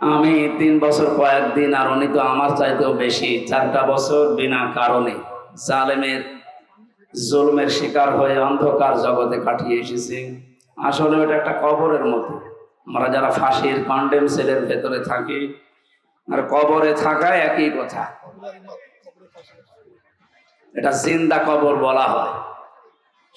আমি তিন বছর কয়েকদিন, আর উনি তো আমার চাইতেও বেশি, চারটা বছর বিনা কারণে জালেমের জুলমের শিকার হয়ে অন্ধকার জগতে কাটিয়ে এসেছি। আসলে ওটা একটা কবরের মতো। আমরা যারা ফাঁসির কন্ডেম সেলের ভেতরে থাকি, আর কবরে থাকা একই কথা। এটা জিন্দা কবর বলা হয়।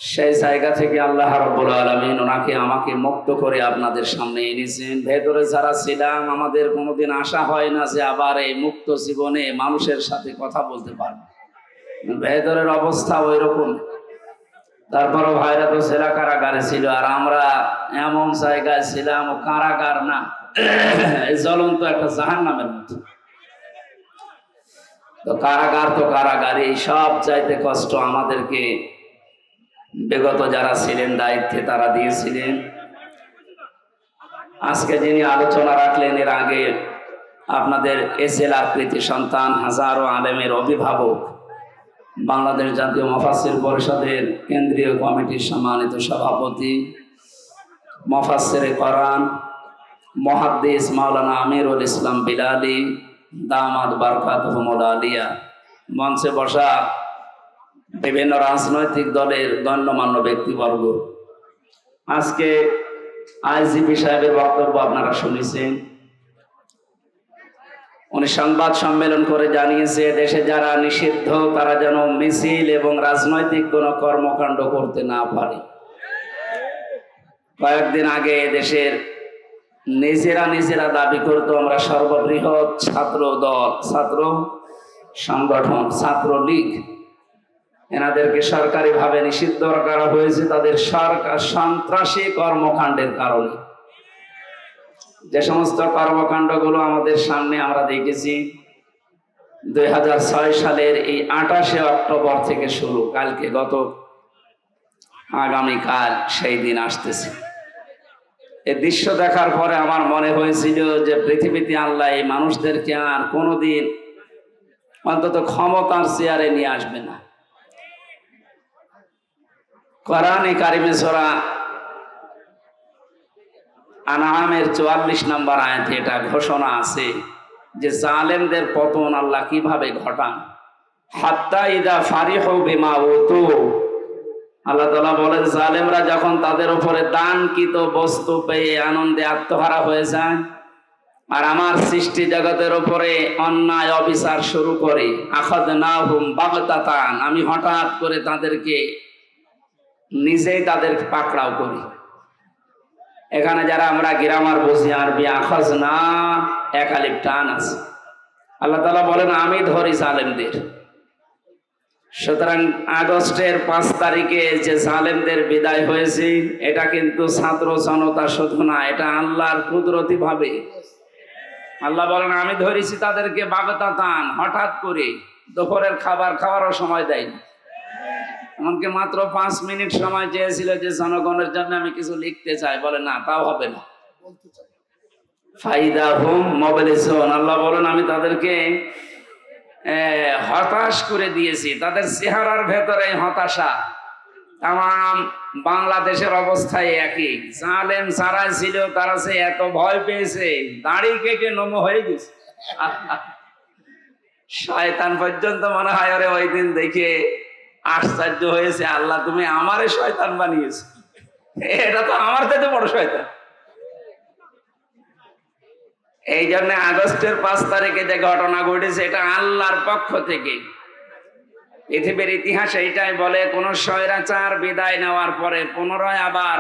সেই জায়গা থেকে আল্লাহ রব্বুল আলমিন ওনাকে আমাকে মুক্ত করে আপনাদের সামনে এনেছেন। ভেতরে যারা ছিলাম, আমাদের কোনোদিন আশা হয় না যে আবার এই মুক্ত জীবনে মানুষের সাথে কথা বলতে পারব। ভেতরের অবস্থা ওই রকম তারপরও ভাইরা তো সেরা কারাগারে ছিল আর আমরা এমন জায়গায় ছিলাম ও কারাগার না। এই জ্বলন্ত একটা জাহান নামের মতো। তো কারাগার তো কারাগার সব চাইতে কষ্ট আমাদেরকে বিগত যারা ছিলেন, দায়িত্বে তারা দিয়েছিলেন। আজকে যিনি আলোচনা রাখলেন, এর আগে আপনাদের এসএল আকৃতি সন্তান, হাজারো আলেমের অভিভাবক, বাংলাদেশ জাতীয় মফাসির পরিষদের কেন্দ্রীয় কমিটির সম্মানিত সভাপতি মফাসের করান মহাদ্দেশ মাওলানা আমিরুল ইসলাম বিলালি দামাদ বারকাত আলিয়া। মঞ্চে বসা বিভিন্ন রাজনৈতিক দলের গণ্যমান্য ব্যক্তিবর্গ। আজকে আইজিপি সাহেবের বক্তব্য আপনারা শুনেছেন। উনি সংবাদ সম্মেলন করে জানিয়েছে, দেশে যারা নিষিদ্ধ, তারা যেন মিছিল এবং রাজনৈতিক কোনো কর্মকাণ্ড করতে না পারে। কয়েকদিন আগে দেশের নিজেরা নিজেরা দাবি করতো, আমরা সর্ববৃহৎ ছাত্র দল ছাত্র সংগঠন ছাত্র লীগ এনাদেরকে সরকারিভাবে নিষিদ্ধ করা হয়েছে তাদের সরকার সন্ত্রাসী কর্মকাণ্ডের কারণে। যে সমস্ত কর্মকাণ্ডগুলো আমাদের সামনে আমরা দেখেছি, দুই হাজার ছয় সালের এই আঠাশে অক্টোবর থেকে শুরু, কালকে গত আগামীকাল সেই দিন আসতেছে। এই দৃশ্য দেখার পরে আমার মনে হয়েছিল যে পৃথিবীতে আল্লাহ এই মানুষদেরকে আর কোনোদিন অন্তত ক্ষমতার চেয়ারে নিয়ে আসবে না। কোরআনে কারিমে সোরা আনামের চুয়াল্লিশ নম্বর আয়াতে এটা ঘোষণা আছে যে জালেমদের পতন আল্লাহ কীভাবে ঘটান? হাত্তা ইদা ফারিহ বিমা ওতু আল্লাহ তালা বলেন, জালেমরা যখন তাদের উপরে দানকৃত বস্তু পেয়ে আনন্দে আত্মহারা হয়ে যায়, আর আমার সৃষ্টি জগতের উপরে অন্যায় অবিচার শুরু করে আখাদ না হুম বাগতাতান, আমি হঠাৎ করে তাদেরকে নিজেই তাদের পাকড়াও করি। এখানে যারা আমরা গ্রামার বসি আরবি আখাজ না একালিপ টান আছে। আল্লাহ তালা বলেন, আমি ধরি জালেমদের। সুতরাং আগস্টের পাঁচ তারিখে যে জালেমদের বিদায় হয়েছে, এটা কিন্তু ছাত্র জনতা শুধু না, এটা আল্লাহর কুদরতি ভাবে। আল্লাহ বলেন, আমি ধরেছি তাদেরকে বাগতাতান হঠাৎ করে দুপুরের খাবার খাওয়ারও সময় দেয়নি। এমনকি মাত্র পাঁচ মিনিট সময় চেয়েছিল যে জনগণের জন্য আমি কিছু লিখতে চাই। বলে না তাও হবে না। ফাইদা হুম মোবাইলেশন আল্লাহ বলেন আমি তাদেরকে হতাশ করে দিয়েছি। তাদের চেহারার ভেতরে হতাশা। তাম বাংলাদেশের অবস্থায় একই। জালেম যারা ছিল তারা সে এত ভয় পেয়েছে দাড়ি কেটে নম হয়ে গেছে। শয়তান পর্যন্ত মনে হয় ওরে ওই দিন দেখে আশ্চর্য হয়েছে, আল্লাহ তুমি আমারে শয়তান বানিয়েছো। এটা তো আমার থেকে বড় শয়তান। এই জন্য আগস্টের পাঁচ তারিখে যে ঘটনা ঘটেছে, এটা আল্লাহর পক্ষ থেকে। পৃথিবীর ইতিহাস এইটাই বলে, কোন স্বৈরাচার বিদায় নেওয়ার পরে পুনরায় আবার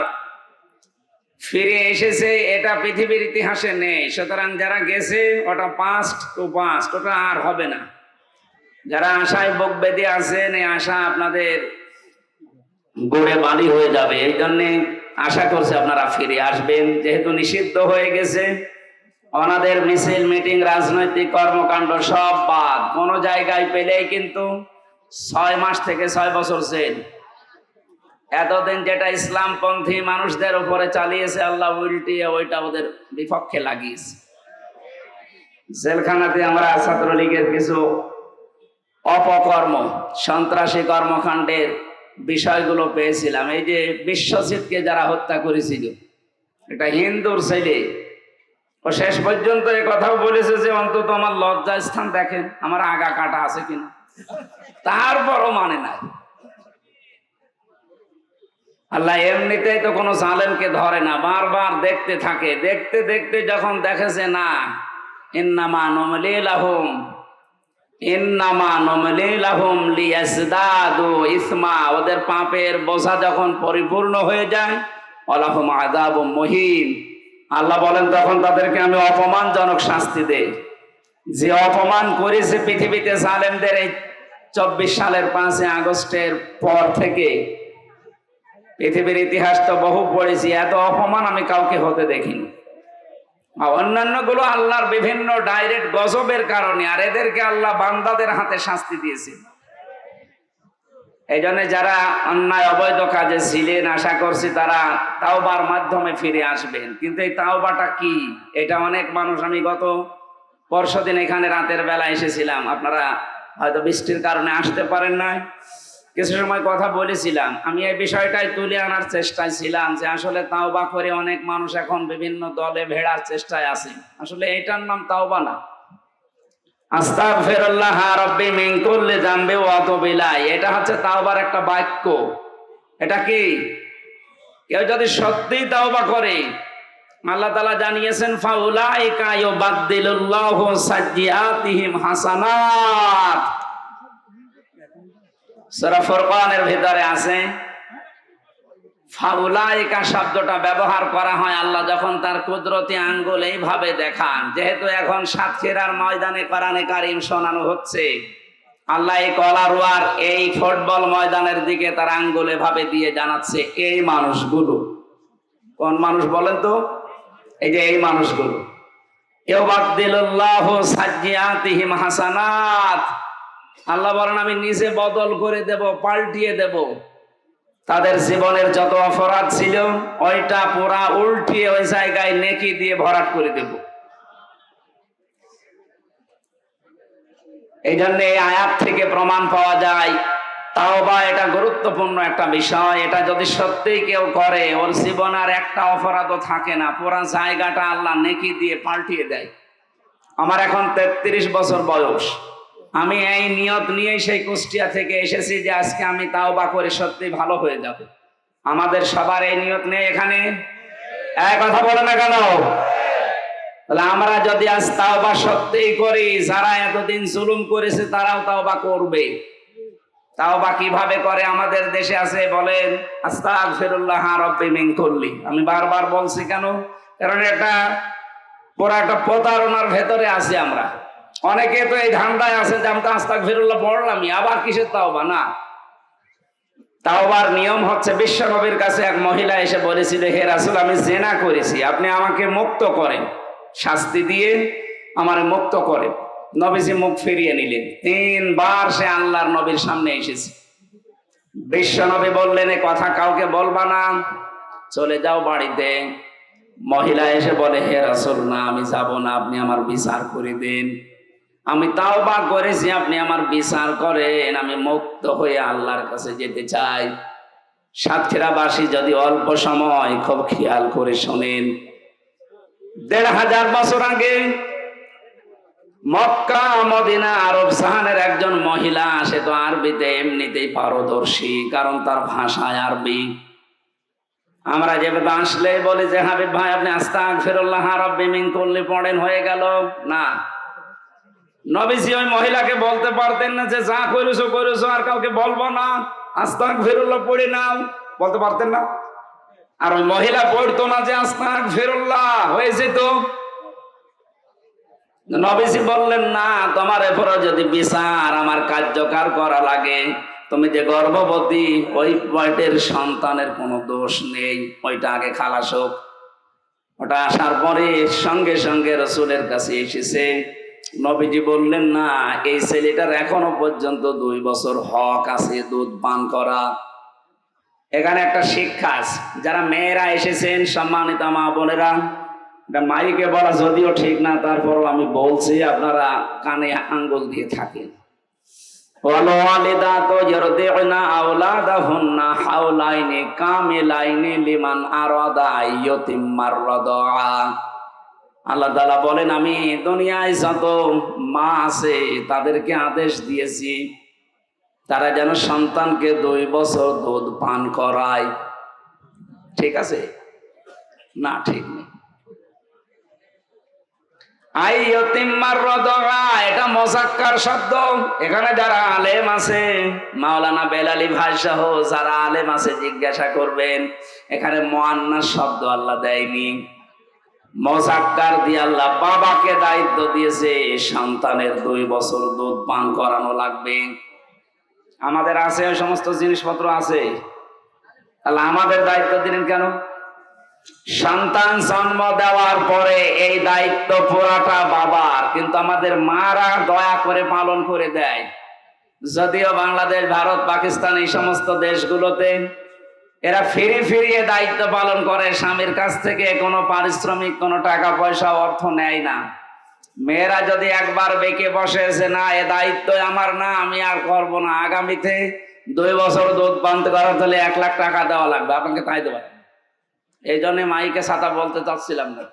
ফিরে এসেছে, এটা পৃথিবীর ইতিহাসে নেই। সুতরাং যারা গেছে, ওটা পাস্ট টু পাস্ট ওটা আর হবে না। যারা আশায় বুক বেঁধে আছেন, এই আশা আপনাদের গড়ে বালি হয়ে যাবে। এই জন্যে আশা করছি আপনারা ফিরে আসবেন। যেহেতু নিষিদ্ধ হয়ে গেছে ওনাদের মিছিল, মিটিং, রাজনৈতিক কর্মকাণ্ড সব বাদ। কোন জায়গায় পেলেই কিন্তু ছয় মাস থেকে ছয় বছর জেল। এতদিন যেটা ইসলামপন্থী মানুষদের উপরে চালিয়েছে, আল্লাহ উল্টিয়ে ওইটা ওদের বিপক্ষে লাগিয়েছে। জেলখানাতে আমরা ছাত্রলীগের কিছু অপকর্ম, সন্ত্রাসী কর্মকাণ্ডের বিষয়গুলো পেয়েছিলাম। এই যে বিশ্বজিৎকে যারা হত্যা করেছিল এটা হিন্দুর ছেলে, ও শেষ পর্যন্ত এ কথাও বলেছে যে, অন্তত আমার লজ্জা স্থান দেখেন, আমার আগা কাটা আছে কিনা? তারপরও মানে না আল্লাহ এমনিতেই তো কোনো জালেমকে ধরে না, বারবার দেখতে থাকে। দেখতে দেখতে যখন দেখেছে না, ইন্নামা নমলিলাহুম লিয়াসদাদু ইসমা। ওদের পাপের বোঝা যখন পরিপূর্ণ হয়ে যায় অলাহুম আযাবুম মুহিন। আল্লাহ বলেন, তখন তাদেরকে আমি অপমানজনক শাস্তি দেই। যে অপমান করেছে পৃথিবীতে জালেমদের এই চব্বিশ সালের পাঁচই আগস্টের পর থেকে, পৃথিবীর ইতিহাস তো বহু পড়েছি, এত অপমান আমি কাউকে হতে দেখিনি। অন্যান্যগুলো আল্লাহর বিভিন্ন ডাইরেক্ট গজবের কারণে, আর এদেরকে আল্লাহ বান্দাদের হাতে শাস্তি দিয়েছে। এই জন্য যারা অন্যায় অবৈধ কাজে ছিলেন, আশা করছি তারা তাওবার মাধ্যমে ফিরে আসবেন। কিন্তু এই তাওবাটা কি? এটা অনেক মানুষ, আমি গত পরশুদিন এখানে রাতের বেলা এসেছিলাম। আপনারা হয়তো বৃষ্টির কারণে আসতে পারেন নাই। কিছু সময় কথা বলেছিলাম। আমি এই বিষয়টাই তুলে আনার চেষ্টায় ছিলাম যে আসলে তাওবা করে অনেক মানুষ এখন বিভিন্ন দলে ভেড়ার চেষ্টায় আছে। আসলে এটার নাম তাওবা না। বাক্য। এটা কি? যদি তাওবা করে, আল্লাহ জানিয়েছেন হাসানাত। সূরা ফুরকানের ভিতরে আছে, ফাউলাইকা শব্দটা ব্যবহার করা হয় আল্লাহ যখন তার কুদরতি আঙ্গুল এইভাবে দেখান, যেহেতু এখন সাতক্ষীরার ময়দানে কোরআনে কারিম শোনানো হচ্ছে, আল্লাহ এই কলারোয়ার এই ফুটবল ময়দানের দিকে তার আঙ্গুল এভাবে দিয়ে জানাচ্ছে, এই মানুষগুলো। কোন মানুষ বলেন তো? এই যে এই মানুষগুলো। ইউবাদদিলুল্লাহু সাজ্জিআতিহিম হাসানাত। আল্লাহ বলেন, আমি নিজে বদল করে দেব, পাল্টিয়ে দেব। তাদের জীবনের যত অপরাধ ছিল, ওইটা পুরা উল্টিয়ে ওই জায়গায় নেকি দিয়ে ভরাট করে দেব। এই জন্য এই আয়াত থেকে প্রমাণ পাওয়া যায় তাও বা এটা গুরুত্বপূর্ণ একটা বিষয়। এটা যদি সত্যিই কেউ করে, ওর জীবন আর একটা অপরাধও থাকে না। পুরা জায়গাটা আল্লাহ নেকি দিয়ে পাল্টিয়ে দেয়। আমার এখন তেত্রিশ বছর বয়স। আমি এই নিয়ত নিয়েই সেই কুষ্টিয়া থেকে এসেছি যে আজকে আমি তাও বা করে সত্যি ভালো হয়ে যাব। আমাদের সবার এই নিয়ত নেই এখানে? এক কথা বলে না কেন? তাহলে আমরা যদি আজ তাও বা সত্যিই করি, যারা এতদিন জুলুম করেছে তারাও তাও বা করবে। তাও বা কীভাবে করে আমাদের দেশে আছে বলেন মিন কুল্লি। আমি বারবার বলছি কেন? কারণ এটা পুরো একটা প্রতারণার ভেতরে আছি আমরা। অনেকে তো এই ধান্দায় আছে যে আমি তো আস্তাক ফিরুল্লাহ পড়লামই, আবার কিসের তাওবা? না। তাওবার নিয়ম হচ্ছে বিশ্ব নবীর কাছে এক মহিলা এসে বলেছিল, হে রাসুল, আমি জেনা করেছি, আপনি আমাকে মুক্ত করেন, শাস্তি দিয়ে আমার মুক্ত করেন। নবীজি মুখ ফিরিয়ে নিলেন। তিনবার সে আল্লাহর নবীর সামনে এসেছে। বিশ্ব নবী বললেন, এ কথা কাউকে বলবা না, চলে যাও বাড়িতে। মহিলা এসে বলে, হে রাসুল, না, আমি যাব না, আপনি আমার বিচার করে দেন। আমি তাও বা করেছি, আপনি আমার বিচার করেন, আমি মুক্ত হয়ে আল্লাহর কাছে যেতে চাই। সাতক্ষীরাবাসী যদি অল্প সময় খুব খেয়াল করে শোনেন। দেড় হাজার বছর আগে মক্কা, মদিনা, আরব সাহানের একজন মহিলা, সে তো আরবিতে এমনিতেই পারদর্শী, কারণ তার ভাষায় আরবি। আমরা যেভাবে আসলে বলি যে, হাবিব ভাই, আপনি আস্তাক ফেরুল্লাহ রব্বি বিমিং করলে পড়েন, হয়ে গেল। না নবীজি ওই মহিলাকে বলতে পারতেন না যে, যা করেছ করেছ আর কাউকে বলব না। আস্তাক ফেরুল্লাহ পড়ে নাও। বলতে পারতেন না? আর ওই মহিলা পড়তো না যে আস্তাক ফেরুল্লাহ হয়ে যেত নবীজি বললেন, না, তোমার এরপরে যদি বিচার আমার কার্যকর করা লাগে, তুমি যে গর্ভবতী, ওই পয়েন্টের সন্তানের কোনো দোষ নেই। ওইটা আগে খালাস হোক। ওটা আসার পরে সঙ্গে সঙ্গে রসুলের কাছে এসেছে। নবীজি বললেন, না, এই ছেলেটার এখনও পর্যন্ত দুই বছর হক আছে, দুধ পান করা। এখানে একটা শিক্ষা আছে। যারা মেয়েরা এসেছেন, সম্মানিত মা বোনেরা মাইকে বলা যদিও ঠিক না, তারপরও আমি বলছি, আপনারা কানে আঙ্গুল দিয়ে থাকেন। হাওলাইনে আল্লাহ তালা বলেন, আমি দুনিয়ায় যত মা আছে, তাদেরকে আদেশ দিয়েছি, তারা যেন সন্তানকে দুই বছর দুধ পান করায়। ঠিক আছে? না, ঠিক নেই। এটা শব্দ। এখানে যারা আলেম আছে, মাওলানা বেলালি ভাই যারা আলেম আছে, জিজ্ঞাসা করবেন, এখানে মোয়ান্নাস শব্দ আল্লাহ দেয়নি। মোজাক্কার দিয়ে আল্লাহ বাবাকে দায়িত্ব দিয়েছে, সন্তানের দুই বছর দুধ পান করানো লাগবে। আমাদের আছে ওই সমস্ত জিনিসপত্র আছে। তাহলে আমাদের দায়িত্ব দিলেন কেন? সন্তান জন্ম দেওয়ার পরে এই দায়িত্ব পুরাটা বাবার, কিন্তু আমাদের মারা দয়া করে পালন করে দেয়। যদিও বাংলাদেশ, ভারত, পাকিস্তান এই সমস্ত দেশগুলোতে এরা ফিরে ফিরিয়ে দায়িত্ব পালন করে, স্বামীর কাছ থেকে কোনো পারিশ্রমিক, কোনো টাকা পয়সা, অর্থ নেয় না। মেয়েরা যদি একবার বেঁকে বসে যে, না, এ দায়িত্ব আমার না, আমি আর করব না। আগামীতে দুই বছর দুধ পান্ত করা তাহলে এক লাখ টাকা দেওয়া লাগবে। আপনাকে তাই দেওয়া এই জন্য মাইকে ছাতা বলতে চাচ্ছিলাম না।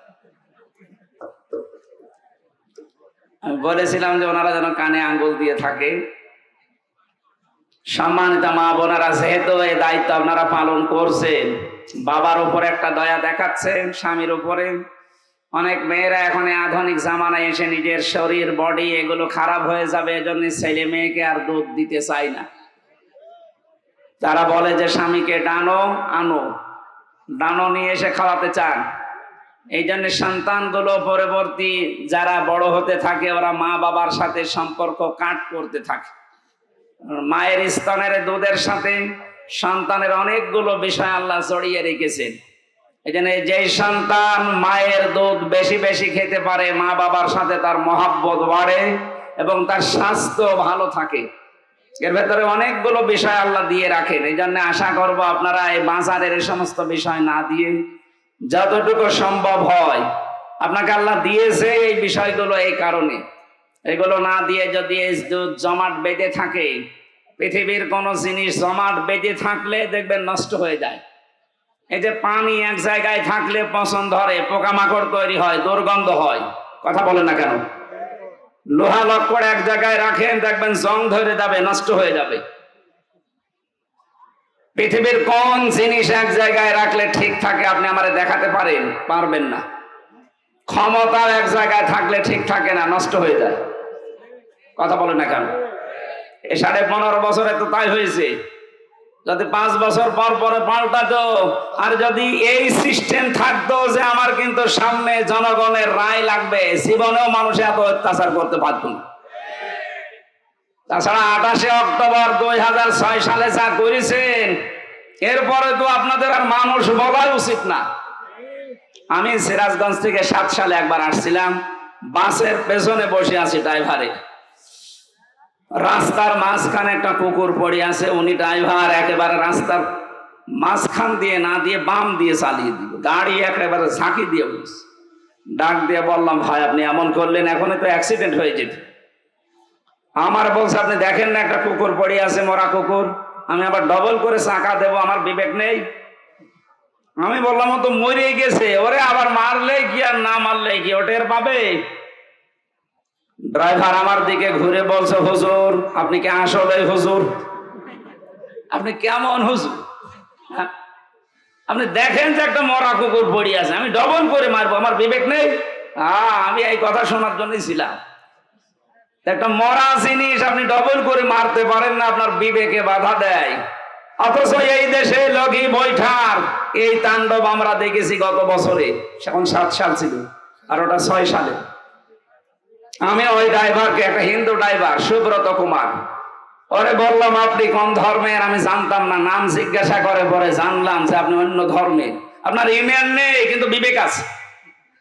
আমি বলেছিলাম যে, ওনারা যেন কানে আঙ্গুল দিয়ে থাকে। সম্মানিত মা বোনেরা, যেহেতু এই দায়িত্ব আপনারা পালন করছেন, বাবার উপরে একটা দয়া দেখাচ্ছেন, স্বামীর উপরে। অনেক মেয়েরা এখন আধুনিক জামানায় এসে নিজের শরীর বডি এগুলো খারাপ হয়ে যাবে, এজন্য ছেলে মেয়েকে আর দুধ দিতে চায় না। তারা বলে যে, স্বামীকে ডানো, আনো। ডানো নিয়ে এসে খাওয়াতে চান। এই জন্য সন্তানগুলো পরবর্তী যারা বড় হতে থাকে, ওরা মা বাবার সাথে সম্পর্ক কাট করতে থাকে। মায়ের স্তনের দুধের সাথে সন্তানের অনেকগুলো বিষয় আল্লাহ জড়িয়ে রেখেছেন। এই জন্য যেই সন্তান মায়ের দুধ বেশি বেশি খেতে পারে, মা বাবার সাথে তার মহাব্বত বাড়ে এবং তার স্বাস্থ্য ভালো থাকে। এর ভেতরে অনেকগুলো বিষয় আল্লাহ দিয়ে রাখেন। এই জন্য আশা করব আপনারা এই বাজারের সমস্ত বিষয় না দিয়ে যতটুকু সম্ভব হয়, আপনাকে আল্লাহ দিয়েছে এই বিষয়গুলো এই কারণে। এগুলো না দিয়ে যদি এই দুধ জমাট বেঁধে থাকে, পৃথিবীর কোনো জিনিস জমাট বেঁধে থাকলে দেখবেন নষ্ট হয়ে যায়। এই যে পানি এক জায়গায় থাকলে পছন্দ ধরে, পোকামাকড় তৈরি হয়, দুর্গন্ধ হয়। কথা বলে না কেন? লোহা লক্কড় এক জায়গায় রাখেন, দেখবেন জং ধরে যাবে, নষ্ট হয়ে যাবে। পৃথিবীর কোন জিনিস এক জায়গায় রাখলে ঠিক থাকে আপনি আমারে দেখাতে পারেন, পারবেন না। ক্ষমতা এক জায়গায় থাকলে ঠিক থাকে না, নষ্ট হয়ে যায়। কথা বলেন না কেন? সাড়ে পনেরো বছরে তো তাই হয়েছে। যদি পাঁচ বছর পর পরে পাল্টাতো, আর যদি এই সিস্টেম থাকতো যে আমার কিন্তু সামনে জনগণের রায় লাগবে, জীবনেও মানুষ এত অত্যাচার করতে পারত না। তাছাড়া আঠাশে অক্টোবর দুই হাজার ছয় সালে যা করেছেন, এরপরে তো আপনাদের আর মানুষ বলাই উচিত না। আমি সিরাজগঞ্জ থেকে সাত সালে একবার আসছিলাম, বাসের পেছনে বসে আছি ড্রাইভারে। রাস্তার মাঝখানে একটা কুকুর পড়ে আছে, উনি ড্রাইভার একেবারে রাস্তার মাঝখান দিয়ে না দিয়ে বাম দিয়ে চালিয়ে দিল। গাড়ি একেবারে ঝাঁকি দিয়ে বলছে ডাক দিয়ে বললাম, ভাই, আপনি এমন করলেন, এখনই তো অ্যাক্সিডেন্ট হয়ে যেত। আমার বলছে, আপনি দেখেন না একটা কুকুর পড়ে আছে, মরা কুকুর। আমি আবার ডবল করে চাকা দেবো, আমার বিবেক নেই। আমি বললাম, ও তো মরে গেছে। ওরে, আবার মারলে কি আর না মারলে কি? ওটের পাবে? ড্রাইভার আমার দিকে ঘুরে বলছে, হুজুর, আপনি কি আসলে হুজুর? আপনি কেমন হুজুর? হ্যাঁ? আপনি দেখেন যে একটা মরা কুকুর পড়ি আছে, আমি ডবল করে মারবো, আমার বিবেক নেই? হ্যাঁ আমি এই কথা শোনার জন্যই ছিলাম। একটা মরা জিনিস আপনি ডবল করে মারতে পারেন না, আপনার বিবেকে বাধা দেয়। অথচ এই দেশে লগি বৈঠার, এই তাণ্ডব আমরা দেখেছি গত বছরে, এখন সাত সাল ছিল, আর ওটা ছয় সালে। আমি ওই ড্রাইভারকে একটা হিন্দু ড্রাইভার, সুব্রত কুমার। ওরে বললাম, আপনি কোন ধর্মের? আমি জানতাম না। নাম জিজ্ঞাসা করে পরে জানলাম যে আপনি অন্য ধর্মের। আপনার ইমেল নেই, কিন্তু বিবেক আছে।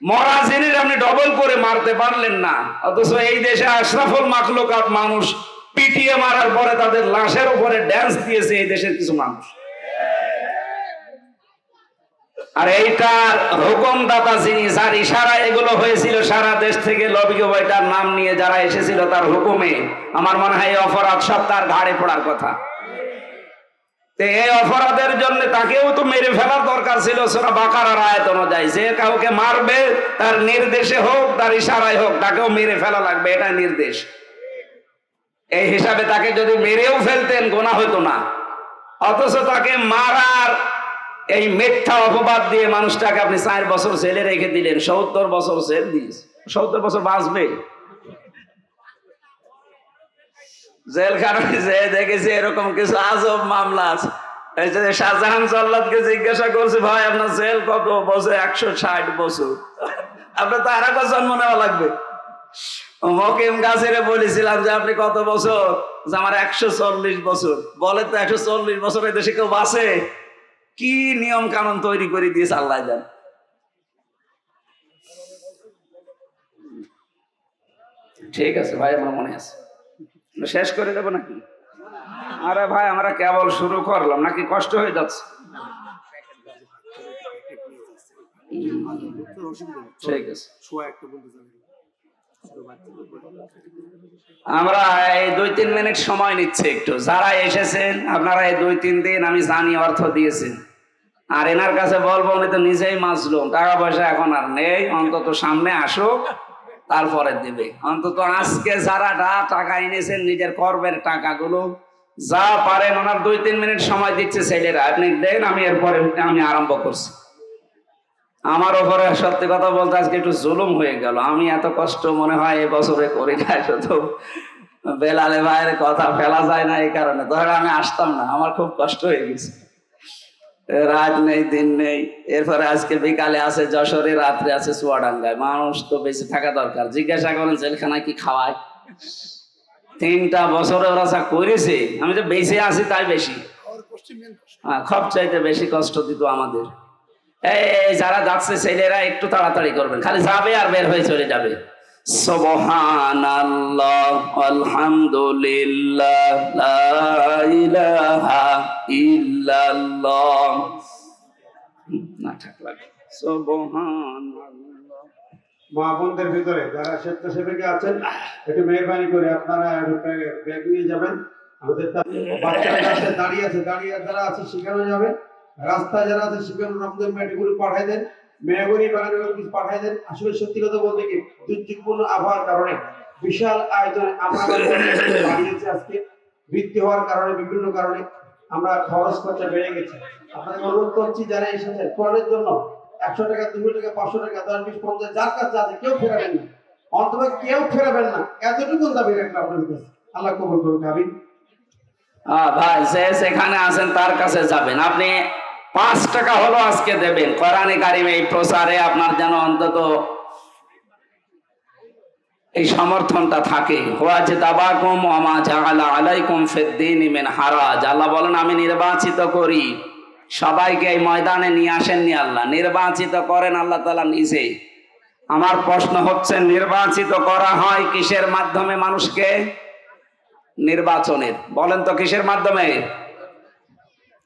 মরা জিনিস আপনি ডবল করে মারতে পারলেন না। অথচ এই দেশে আশরাফুল মাখলুকাত মানুষ পিটিয়ে মারার পরে তাদের লাশের উপরে ড্যান্স দিয়েছে এই দেশের কিছু মানুষ। আর এইটার হুকুমদাতা যিনি, যার ইশারা এগুলো হয়েছিল সারা দেশ থেকে লবিক বইটার নাম নিয়ে যারা এসেছিল তার হুকুমে, আমার মনে হয় এই অপরাধ সব তার ঘাড়ে পড়ার কথা। এই অপরাধের জন্য তাকেও তো মেরে ফেলার দরকার ছিল অনুযায়ী। যে কাউকে মারবে, তার নির্দেশে হোক, তার ইশারায় হোক, তাকেও মেরে ফেলা লাগবে এটা নির্দেশ। এই হিসাবে তাকে যদি মেরেও ফেলতেন, গোনা হতো না। অথচ তাকে মারার এই মিথ্যা অপবাদ দিয়ে মানুষটাকে আপনি চার বছর জেলে রেখে দিলেন, সত্তর বছর জেল দিস সত্তর বছর বাঁচবে? জেলখানায় যে দেখেছি এরকম কিছু আজব মামলা আছে। শাহজাহান জিজ্ঞাসা করছে, ভাই, আপনার জেল কত বছর? একশো ষাট বছর। আপনার তো আর একবার জন্ম নেওয়া লাগবে। মকিম গাছেরে বলেছিলাম যে, আপনি কত বছর? যে আমার একশো চল্লিশ বছর। বলে তো, একশো চল্লিশ বছর দেশে কেউ বাসে কি নিয়ম কানুন তৈরি করে দিয়েছে আল্লাহ জান। ঠিক আছে ভাই, আমার মনে আছে। শেষ করে দেবো নাকি? আরে ভাই, আমরা কেবল শুরু করলাম, নাকি কষ্ট হয়ে যাচ্ছে? আমরা এই দুই তিন মিনিট সময় নিচ্ছে একটু। যারা এসেছেন, আপনারা এই দুই তিন দিন আমি জানি অর্থ দিয়েছেন। আর এনার কাছে বলব, উনি তো নিজেই মাসলুম টাকা পয়সা এখন আর নেই, অন্তত সামনে আসুক, তারপরে দিবে। অন্তত আজকে যারা টাকা এনেছেন, নিজের কর্মের টাকাগুলো, যা পারেন, ওনার দুই তিন মিনিট সময় দিচ্ছে ছেলেরা। আপনি দেন, আমি এরপরে আমি আরম্ভ করছি। আমার ওপরে সত্যি কথা বলতে আজকে একটু জুলুম হয়ে গেল। আমি এত কষ্ট মনে হয় এই বছরে করি না, শুধু বেলালে ভাইয়ের কথা ফেলা যায় না এই কারণে। ধরে আমি আসতাম না, আমার খুব কষ্ট হয়ে গেছে। রাত নেই, দিন নেই। এরপরে আজকে বিকালে আছে যশোরে, রাত্রে আছে চুয়াডাঙ্গায়। মানুষ তো বেশি থাকা দরকার। জিজ্ঞাসা করেন, জেলখানায় কি খাওয়ায়? তিনটা বছরে ওরা করেছে, আমি যে বেশি আছি তাই বেশি। হ্যাঁ সব চাইতে বেশি কষ্ট দিত আমাদের। এই, যারা যাচ্ছে, ছেলেরা একটু তাড়াতাড়ি করবেন। খালি যাবে আর বের হয়ে চলে যাবে। লা ইলাহা ইল্লাল্লাহ। না থাক লাগে সুবহানাল্লাহ। মা বোনদের ভিতরে যারা স্বেচ্ছাসেবীকে আছেন, একটু মেহরবানি করে আপনারা ব্যাগ নিয়ে যাবেন। আমাদের দাঁড়িয়ে আছে, দাঁড়িয়ে যারা আছে শেখানো যাবে রাস্তায় যারা আছে শেখানো আমাদের মেয়েগুলো পাঠাই দেন। মেয়েগুলি বাগানে কিছু পাঠাই দেন। আসলে সত্যি কথা বলতে কি দুর্যোগপূর্ণ আবহাওয়ার কারণে বিশাল আয়োজনে আমরা বাড়িয়েছে আজকে। বৃদ্ধি হওয়ার কারণে বিভিন্ন কারণে আমরা খরচ খরচা বেড়ে গেছে। আপনাদের অনুরোধ করছি যারা এসেছেন কোরআনের জন্য একশো টাকা দুশো টাকা পাঁচশো টাকা দশ বিশ পঞ্চাশ যার কাছে আছে কেউ ফেরাবেন না। অন্তত কেউ ফেরাবেন না। এতটুকু দাবি রাখলাম আপনাদের কাছে। আল্লাহ কবুল করুন আমিন। হ্যাঁ ভাই যে সেখানে আছেন তার কাছে যাবেন। আপনি পাঁচ টাকা হলো আজকে দেবেন কোরআনে কারিম এই প্রচারে আপনার যেন অন্তত এই সমর্থনটা থাকে। হোয়াজ দাবাকুম ওমা জাআলা আলাইকুম ফিদ্দিন মিন হারাজ। আল্লাহ বলেন, আমি নির্বাচিত করি। সবাইকে এই ময়দানে নিয়ে আসেননি আল্লাহ। নির্বাচিত করেন আল্লাহ তালা নিজে। আমার প্রশ্ন হচ্ছে, নির্বাচিত করা হয় কিসের মাধ্যমে মানুষকে? নির্বাচনের। বলেন তো কিসের মাধ্যমে?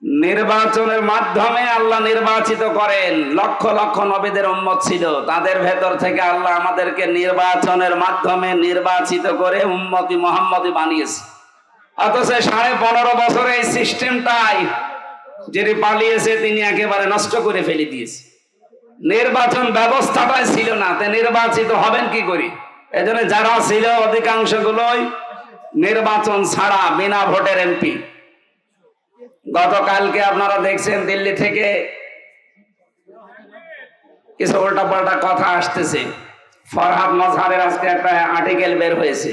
নির্বাচনের মাধ্যমে আল্লাহ নির্বাচিত করেন। লক্ষ লক্ষ নবীদের উম্মত ছিল। তাদের ভেতর থেকে আল্লাহ আমাদেরকে নির্বাচনের মাধ্যমে নির্বাচিত করে উম্মতি মোহাম্মদি বানিয়েছে। অথচ সাড়ে পনেরো বছরে এই সিস্টেমটাই যিনি পালিয়েছে, তিনি একেবারে নষ্ট করে ফেলে দিয়েছে। নির্বাচন ব্যবস্থাটাই ছিল না। তে নির্বাচিত হবেন কি করে? এজন্য যারা ছিল অধিকাংশ গুলোই নির্বাচন ছাড়া বিনা ভোটের এমপি। গতকালকে আপনারা দেখছেন দিল্লি থেকে কিছু উল্টা পাল্টা কথা আসতেছে। ফরহাদ মজহারের আজকে একটা আর্টিকেল বের হয়েছে।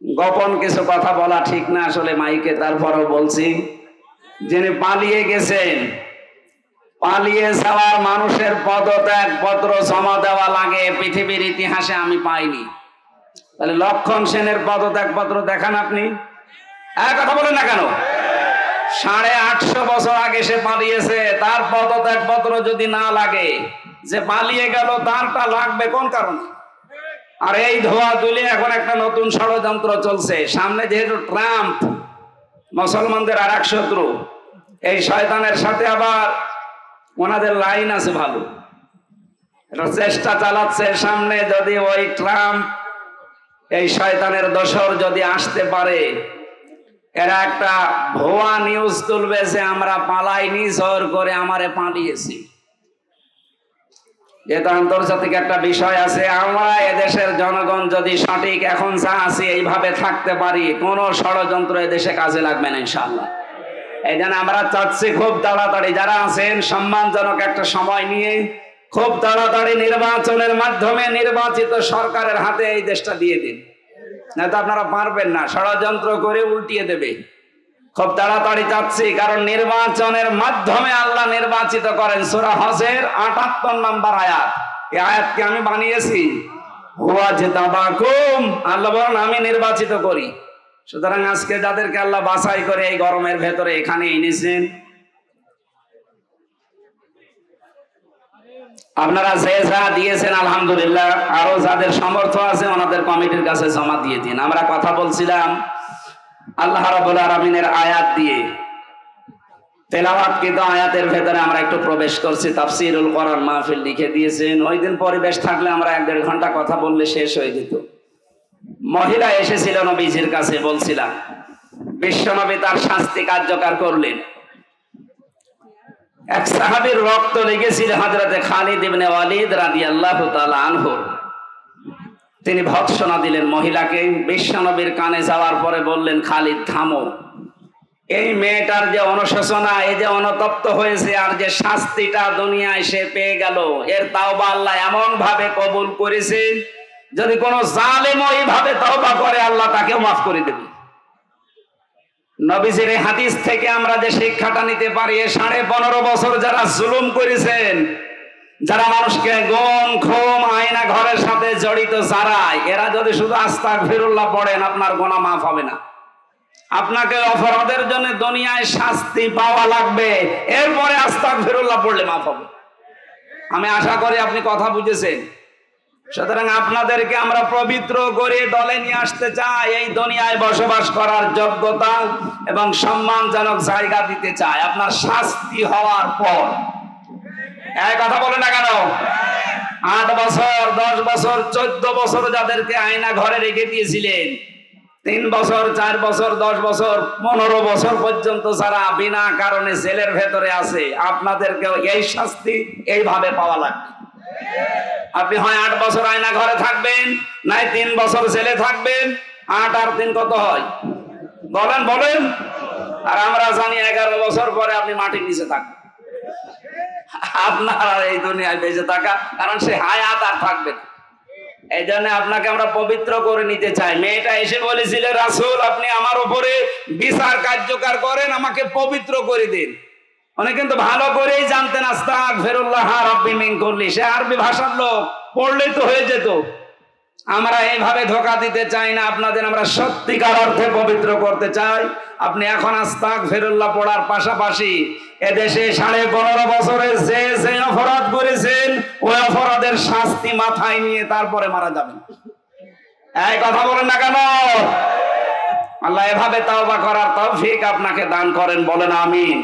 গোপন কিছু কথা বলা ঠিক না আসলে মাইকে, তারপরও বলছি, যিনি পালিয়ে গেছেন, পালিয়ে যাওয়ার মানুষের পদত্যাগ পত্র জমা দেওয়া লাগে, পৃথিবীর ইতিহাসে আমি পাইনি। তাহলে লক্ষণ সেনের পদত্যাগ পত্র দেখান আপনি। এক কথা বলেন না কেন? সাড়ে আটশো বছর আগে সে পালিয়েছে। তার পদত্যাগ পত্র যদি না লাগে, যে পালিয়ে গেল, তারটা লাগবে কোন কারণে? আর এই ধোয়া তুলে এখন একটা নতুন ষড়যন্ত্র চলছে। সামনে যেহেতু ট্রাম্প, মুসলমানদের আর এক শত্রু, এই শয়তানের সাথে আবার ওনাদের লাইন আছে ভালো। এটা চেষ্টা চালাচ্ছে। সামনে যদি ওই ট্রাম্প, এই শয়তানের দশর যদি আসতে পারে এরা একটা ভুয়া নিউজ তুলবে যে আমরা পালাইনি, জোর করে আমারে পালিয়েছি। যেহেতু আন্তর্জাতিক একটা বিষয় আছে, আমরা এদেশের জনগণ যদি সঠিক এখন যা আছে এইভাবে থাকতে পারি, কোন ষড়যন্ত্র এদেশে কাজে লাগবে না ইনশাল্লাহ এই জন্য আমরা চাচ্ছি খুব তাড়াতাড়ি, যারা আছেন, সম্মানজনক একটা সময় নিয়ে খুব তাড়াতাড়ি নির্বাচনের মাধ্যমে নির্বাচিত সরকারের হাতে এই দেশটা দিয়ে দিন। না তো আপনারা পারবেন না, ষড়যন্ত্র করে উল্টিয়ে দেবে। খুব তাড়াতাড়ি চাচ্ছি, কারণ নির্বাচনের মাধ্যমে আল্লাহ নির্বাচিত করেন। সুরা হজের আটাত্তর নাম্বার আয়াত। এই আয়াতকে আমি বানিয়েছি। হুয়া আল্লাহ বলেন, আমি নির্বাচিত করি। সুতরাং আজকে যাদেরকে আল্লাহ বাছাই করে এই গরমের ভেতরে এখানে এনেছেন। আপনারা যে যা দিয়েছেন, আলহামদুলিল্লাহ, আরও যাদের সামর্থ্য আছে, ওনাদের কমিটির কাছে জমা দিয়ে দিন। আমরা কথা বলছিলাম আল্লাহ রাব্বুল আলামিনের আয়াত দিয়ে। তেলাওয়াত কিন্তু আয়াতের ভেতরে আমরা একটু প্রবেশ করছি। তাফসিরুল কোরআন মাহফিল লিখে দিয়েছেন। ওই দিন পরিবেশ থাকলে আমরা এক দেড় ঘণ্টা কথা বললে শেষ হয়ে যেত। মহিলা এসেছিল নবীজির কাছে, বলছিলাম, বিশ্বনবী তার শাস্তি কার্যকর করলেন। এক সাহাবীর রক্ত লেগেছিল হযরতে খালিদ ইবনে ওয়ালিদ রাদিয়াল্লাহু তাআলা আনহুর তিনি ভৎসনা দিলেন মহিলাকে। বিশ্বনবীর কানে যাওয়ার পরে বললেন, খালিদ, থামো। এই মেয়েটার যে অনুশোচনা, এই যে অনতপ্ত হয়েছে আর যে শাস্তিটা দুনিয়ায় সে পেয়ে গেল, এর তাওবা আল্লাহ এমন ভাবে কবুল করেছে, যদি কোনো জালেম এইভাবে তওবা করে, আল্লাহ তাকেও মাফ করে দেবে। নবীজির হাদিস থেকে আমরা যে শিক্ষাটা নিতে পারি সাড়ে পনেরো বছর যারা জুলুম করেছেন, যারা মানুষকে গম, খোম, আয়না ঘরের সাথে জড়িত যারা, এরা যদি শুধু আস্তাক ফিরুল্লাহ পড়েন, আপনার গোনা মাফ হবে না। আপনাকে অপরাধের জন্য দুনিয়ায় শাস্তি পাওয়া লাগবে, এরপরে আস্তাক ফিরুল্লাহ পড়লে মাফ হবে। আমি আশা করি আপনি কথা বুঝেছেন। সুতরাং আপনাদেরকে আমরা পবিত্র করে দলে নিয়ে আসতে চাই, এই দুনিয়ায় বসবাস করার যোগ্যতা এবং সম্মানজনক জায়গা দিতে চাই, আপনার শাস্তি হওয়ার পর। এক কথা বলে না কেন? আট বছর, দশ বছর, চোদ্দ বছর যাদেরকে আয়না ঘরে রেখে দিয়েছিলেন, তিন বছর, চার বছর, দশ বছর, পনেরো বছর পর্যন্ত যারা বিনা কারণে জেলের ভেতরে আছে, আপনাদেরকেও এই শাস্তি এইভাবে পাওয়া লাগবে। আপনি হয় আট বছর আয়না ঘরে থাকবেন, নাই তিন বছর জেলে থাকবেন, আট আর তিন কত হয়? বলেন বলেন। আর আমরা জানি এগারো বছর পরে আপনি মাটির নিচে থাকবেন। আপনার এই দুনিয়ায় বেঁচে থাকা, কারণ সে হায়াত আর থাকবে। এই জন্য আপনাকে আমরা পবিত্র করে নিতে চাই। মেয়েটা এসে বলেছিল, রাসূল, আপনি আমার উপরে বিচার কার্যকর করেন, আমাকে পবিত্র করে দিন। উনি কিন্তু ভালো করেই জানতেন আস্তাক ফেরুল্লাহ রব্বি মিন করলি সে আরবি ভাষার লোক, পড়লেই তো হয়ে যেত। আমরা এইভাবে ধোকা দিতে চাই না, আপনাদের আমরা সত্যিকার অর্থে পবিত্র করতে চাই। আপনি এখন আস্তাক ফেরুল্লাহ পড়ার পাশাপাশি এদেশে সাড়ে পনেরো বছরে যে যে অপরাধ করেছেন, ওই অপরাধের শাস্তি মাথায় নিয়ে তারপরে মারা যাবেন। এই কথা বলেন না কেন? আল্লাহ এভাবে তাওবা করার তৌফিক আপনাকে দান করেন, বলেন আমিন।